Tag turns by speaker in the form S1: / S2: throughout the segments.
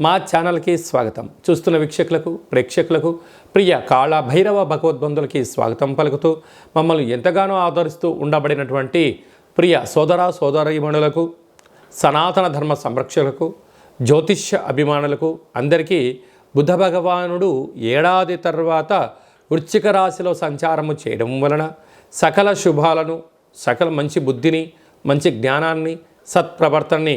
S1: మా ఛానల్కి స్వాగతం. చూస్తున్న వీక్షకులకు ప్రేక్షకులకు ప్రియ కాళ భైరవ భగవద్బంధులకి స్వాగతం పలుకుతూ మమ్మల్ని ఎంతగానో ఆదరిస్తూ ఉండబడినటువంటి ప్రియ సోదర సోదరీమణులకు సనాతన ధర్మ సంరక్షకులకు జ్యోతిష్య అభిమానులకు అందరికీ బుద్ధ భగవానుడు ఏడాది తర్వాత వృశ్చిక రాశిలో సంచారము చేయడం వలన సకల శుభాలను సకల మంచి బుద్ధిని మంచి జ్ఞానాన్ని సత్ప్రవర్తనని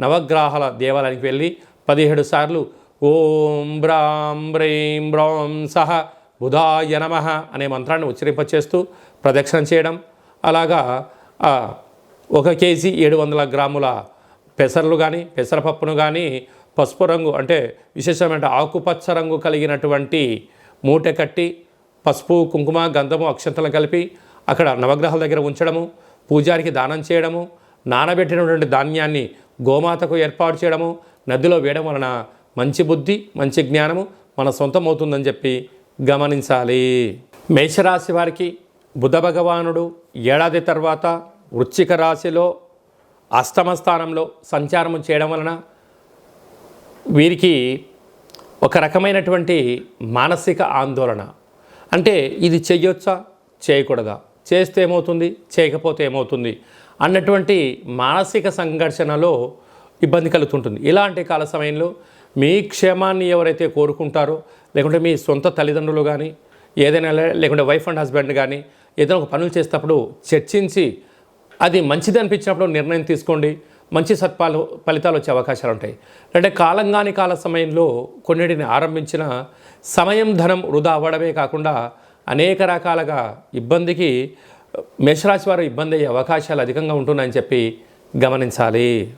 S1: నవగ్రహాల దేవాలయానికి వెళ్ళి పదిహేడు సార్లు ఓం బ్రాం బ్రీం బ్రౌం సహ బుధాయ నమ అనే మంత్రాన్ని ఉచ్చరింపచేస్తూ ప్రదక్షిణ చేయడం. అలాగా ఒక కేజీ ఏడు వందల గ్రాముల పెసర్లు కానీ పెసరపప్పును కానీ పసుపు రంగు అంటే విశేషమైన ఆకుపచ్చ రంగు కలిగినటువంటి మూట కట్టి పసుపు కుంకుమ గంధము అక్షంతలు కలిపి అక్కడ నవగ్రహాల దగ్గర ఉంచడము పూజారికి దానం చేయడము నానబెట్టినటువంటి ధాన్యాన్ని గోమాతకు ఏర్పాటు చేయడము నదిలో వేయడం వలన మంచి బుద్ధి మంచి జ్ఞానము మన సొంతం అవుతుందని చెప్పి గమనించాలి. మేషరాశి వారికి బుధ భగవానుడు ఏడాది తర్వాత వృశ్చిక రాశిలో అష్టమ స్థానంలో సంచారము చేయడం వలన వీరికి ఒక రకమైనటువంటి మానసిక ఆందోళన. అంటే ఇది చేయొచ్చా చేయకూడదా? చేస్తే ఏమవుతుంది? చేయకపోతే ఏమవుతుంది? అన్నటువంటి మానసిక సంఘర్షణలో ఇబ్బంది కలుగుతుంటుంది. ఇలాంటి కాల సమయంలో మీ క్షేమాన్ని ఎవరైతే కోరుకుంటారో లేకుంటే మీ సొంత తల్లిదండ్రులు కానీ ఏదైనా లేకుంటే వైఫ్ అండ్ హస్బెండ్ కానీ ఏదైనా ఒక పనులు చేసేటప్పుడు చర్చించి అది మంచిది అనిపించినప్పుడు నిర్ణయం తీసుకోండి. మంచి సత్పాలు ఫలితాలు వచ్చే అవకాశాలు ఉంటాయి. అంటే కాలం కాని కాల సమయంలో కొన్నిటిని ఆరంభించిన సమయం ధనం వృధా అవ్వడమే కాకుండా అనేక రకాలుగా ఇబ్బందికి మేషరాశి వారు ఇబ్బంది అయ్యే అవకాశాలు అధికంగా ఉంటున్నాయని చెప్పి గమనించాలి.